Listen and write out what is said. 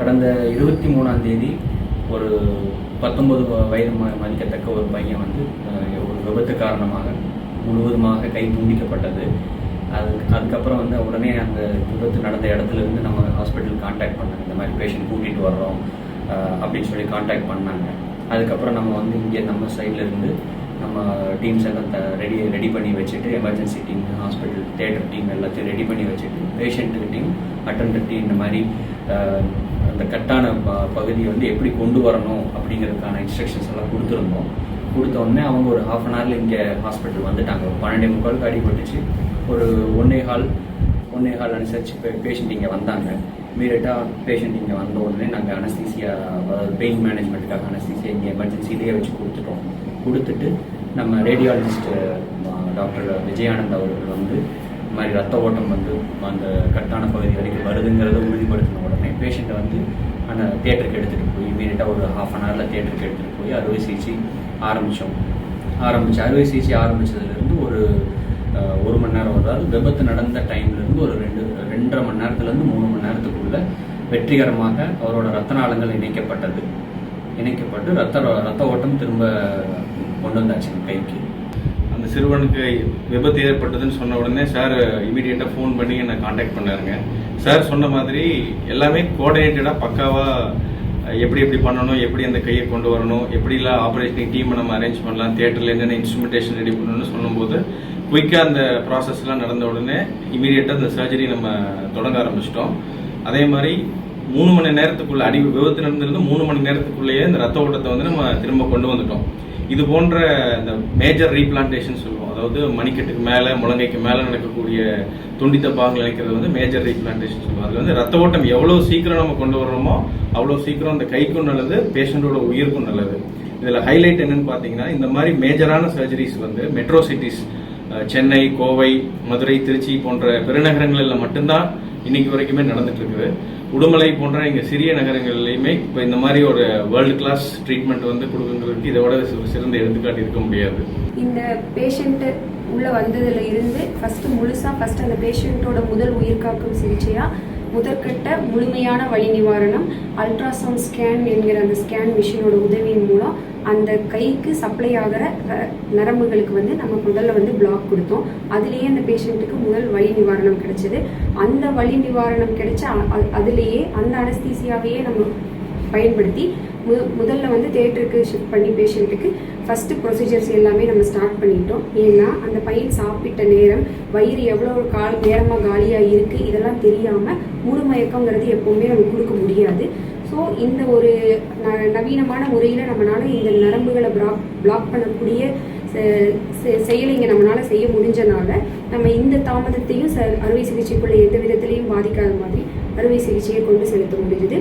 கடந்த இருபத்தி மூணாம் தேதி ஒரு பத்தொன்பது வயது ம- மதிக்கத்தக்க ஒரு பையன் வந்து ஒரு விபத்து காரணமாக முழுவதுமாக கை துண்டிக்கப்பட்டது. அது அதுக்கப்புறம் வந்து உடனே அந்த விபத்து நடந்த இடத்துல இருந்து நம்ம ஹாஸ்பிட்டல் காண்டாக்ட் பண்ணாங்க. இந்த மாதிரி பேஷண்ட் கூட்டிகிட்டு வர்றோம் அப்படின்னு சொல்லி காண்டாக்ட் பண்ணாங்க. அதுக்கப்புறம் நம்ம வந்து இங்கே நம்ம சைட்லேருந்து நம்ம டீம்ஸ் எல்லாம் ரெடி ரெடி பண்ணி வச்சுட்டு emergency team hospital theatre team எல்லாத்தையும் ரெடி பண்ணி வச்சுட்டு பேஷண்ட்டு டீம் அட்டண்டர் டீம் இந்த மாதிரி அந்த கட்டான ப- பகுதியை வந்து எப்படி கொண்டு வரணும் அப்படிங்கிறதுக்கான இன்ஸ்ட்ரக்ஷன்ஸ் எல்லாம் கொடுத்துருந்தோம். கொடுத்த உடனே அவங்க ஒரு ஹாஃப் அன் ஹவரில் இங்கே ஹாஸ்பிட்டல் வந்துட்டாங்க. பன்னெண்டு பன்னெண்டே முக்காலுக்கு அடிபட்டுச்சு. ஒரு ஒன்னே ஹால் ஒன்னே ஹால் அனுசரிச்சு பேஷண்ட் இங்கே வந்தாங்க. இமீடியட்டாக பேஷண்ட் இங்கே வந்த உடனே நாங்கள் அனஸ்தீசியா அதாவது பெயின் மேனேஜ்மெண்ட்டுக்காக அனஸ்தீசியா இங்கே எமர்ஜென்சிலேயே வச்சு கொடுத்துட்டோம். கொடுத்துட்டு நம்ம ரேடியாலஜிஸ்ட் டாக்டர் விஜயானந்த் அவர்கள் வந்து இந்த மாதிரி ரத்த ஓட்டம் வந்து அந்த கட்டான பகுதி வரைக்கும் வருதுங்கிறத வந்து அந்த தேட்டருக்கு எடுத்துகிட்டு போய் இமீடியட்டாக ஒரு ஹாஃப் அன் ஹவரில் தேட்டருக்கு எடுத்துகிட்டு போய் அறுவை சிகிச்சை ஆரம்பித்தோம் ஆரம்பித்து அறுவை சிகிச்சை ஆரம்பித்ததுலேருந்து ஒரு ஒரு மணி நேரம் அதாவது விபத்து நடந்த டைம்லேருந்து ஒரு ரெண்டு ரெண்டரை மணி நேரத்துலேருந்து மூணு மணி நேரத்துக்குள்ளே வெற்றிகரமாக அவரோட ரத்த நாளங்கள் இணைக்கப்பட்டது. இணைக்கப்பட்டு ரத்த ரத்த ஓட்டம் திரும்ப கொண்டு வந்தாச்சு கைக்கு அந்த சிறுவனுக்கு விபத்து ஏற்பட்டதுன்னு சொன்ன உடனே சார் இமீடியட்டாக ஃபோன் பண்ணி என்னை காண்டாக்ட் பண்ணாருங்க. சார் சொன்ன மாதிரி எல்லாமே கோஆர்டினேட்டடாக பக்காவாக எப்படி எப்படி பண்ணணும் எப்படி அந்த கையை கொண்டு வரணும் எப்படிலாம் ஆப்ரேஷனிங் டீமை நம்ம அரேஞ்ச் பண்ணலாம் தேட்டரில் என்னென்ன இன்ஸ்ட்ருமெண்டேஷன் ரெடி பண்ணணும்னு சொல்லும்போது குயிக்காக அந்த ப்ராசஸ்லாம் நடந்த உடனே இமீடியட்டாக அந்த சர்ஜரி நம்ம தொடங்க ஆரம்பிச்சிட்டோம். அதே மாதிரி மூணு மணி நேரத்துக்குள்ள அடி விபத்து நடந்திருந்து மூணு மணி நேரத்துக்குள்ளேயே இந்த ரத்த ஓட்டத்தை வந்து நம்ம திரும்ப கொண்டு வந்துட்டோம். இது போன்ற இந்த மேஜர் ரீபிளான்டேஷன் சொல்லுவோம். அதாவது மணிக்கட்டுக்கு மேலே முழங்கைக்கு மேலே நடக்கக்கூடிய துண்டித்த பாகங்கள் இணைக்கிறது வந்து மேஜர் ரீபிளான்டேஷன் சொல்லுவோம். அதில் வந்து ரத்த ஓட்டம் எவ்வளோ சீக்கிரம் நம்ம கொண்டு வர்றோமோ அவ்வளோ சீக்கிரம் அந்த கைக்கும் நல்லது பேஷண்ட்டோட உயிருக்கும் நல்லது. இதில் ஹைலைட் என்னன்னு பார்த்தீங்கன்னா இந்த மாதிரி மேஜரான சர்ஜரிஸ் வந்து மெட்ரோ சிட்டிஸ் சென்னை கோவை மதுரை திருச்சி போன்ற பெருநகரங்களில் மட்டும்தான் இன்னைக்கு வரைக்குமே நடந்துட்டு இருக்குது. உடுமலை போன்ற இங்கே சிறிய நகரங்கள்லையுமே இப்போ இந்த மாதிரி ஒரு வேர்ல்டு கிளாஸ் ட்ரீட்மெண்ட் வந்து கொடுக்குறதுக்கு இதோட விட சிறந்த எடுத்துக்காட்டு இருக்க முடியாது. இந்த பேஷண்ட்டு உள்ளே வந்ததில் இருந்து ஃபஸ்ட்டு முழுசாக ஃபஸ்ட் அந்த பேஷண்ட்டோட முதல் உயிர்காக்கும் சிகிச்சையாக முதற்கட்ட முழுமையான வழி நிவாரணம் அல்ட்ராசவுண்ட் ஸ்கேன் என்கிற அந்த ஸ்கேன் மிஷினோட உதவியின் மூலம் அந்த கைக்கு சப்ளை ஆகிற நரம்புகளுக்கு வந்து நம்ம முதல்ல வந்து பிளாக் கொடுத்தோம். அதுலேயே அந்த பேஷண்ட்டுக்கு முதல் வலி நிவாரணம் கிடைச்சது. அந்த வலி நிவாரணம் கிடைச்ச அதுலேயே அந்த அனஸ்தீசியாவையே நம்ம பயன்படுத்தி மு முதல்ல வந்து தேட்டருக்கு ஷிஃப்ட் பண்ணி பேஷண்ட்டுக்கு ஃபஸ்ட்டு ப்ரொசீஜர்ஸ் எல்லாமே நம்ம ஸ்டார்ட் பண்ணிட்டோம். ஏன்னா அந்த பையன் சாப்பிட்ட நேரம் வயிறு எவ்வளோ கால் நேரமாக காலியாக இருக்குது இதெல்லாம் தெரியாமல் முழுமயக்கங்கிறது எப்போவுமே நம்ம கொடுக்க முடியாது. ஸோ இந்த ஒரு ந நவீனமான முறையில் நம்மளால இந்த நரம்புகளை பிளாக் பிளாக் பண்ணக்கூடிய செ- செயலை இங்கே நம்மளால செய்ய முடிஞ்சனால நம்ம இந்த தாமதத்தையும் ச அறுவை சிகிச்சைக்குள்ள எந்த விதத்திலையும் பாதிக்காத மாதிரி அறுவை சிகிச்சையை கொண்டு செலுத்த முடியுது